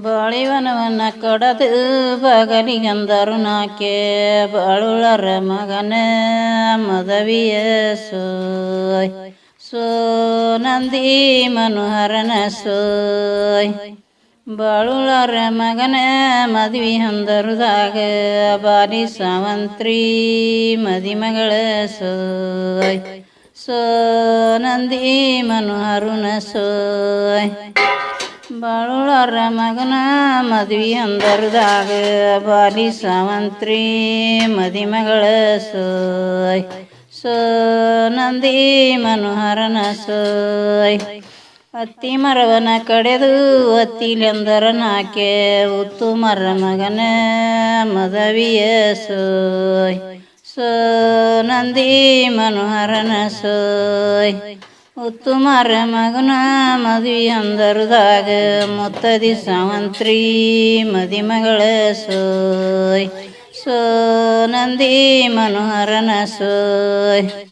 ಬಾಳಿವನವನ್ನ ಕಡದು ಬಗಲಿಗಂದರು ನಾಕೆ ಬಾಳುಳರ ಮಗನ ಮದವಿಯ ಸೋಯ್ ಸೋ ನಂದಿ ಮನೋಹರನ ಸೋಯ್ ಬಾಳುಳರ ಮಗನ ಮದ್ವಿ ಹಂದರುದಾಗ ಬಾಲಿ ಸಾವಂತ್ರಿ ಮದಿಮಗಳ ಸೋಯ್ ಸೋ ನಂದಿ ಮನೋಹರುನ ಸೋಯ್ ಬಾಳುಳರ ಮಗನ ಮದ್ವಿ ಅಂದರದಾಗ, ಬಾಲಿ ಸಾವಂತ್ರಿ ಮದಿಮಗಳ ಸೋಯ್, ಸೋ ನಂದಿ ಮನೋಹರನ ಸೋಯ್. ಅತ್ತಿ ಮರವನ ಕಡೆದು ಅತ್ತಿಲೆಂದರ ನಾಕೆ ಉತ್ತು ಮರ ಮಗನ ಮದವಿಯ ಸೋಯ್, ಸೋ ನಂದಿ ಮನೋಹರನ ಸೋಯ್. ಉತ್ತುಮರ ಮಗನ ಮದುವೆ ಅಂದರದಾಗ ಮುತ್ತದಿ ಸಾವಂತ್ರಿ ಮದಿಮಗಳ ಸೋಯ್. ಸೋ ನಂದಿ ಮನೋಹರನ ಸೋಯ್.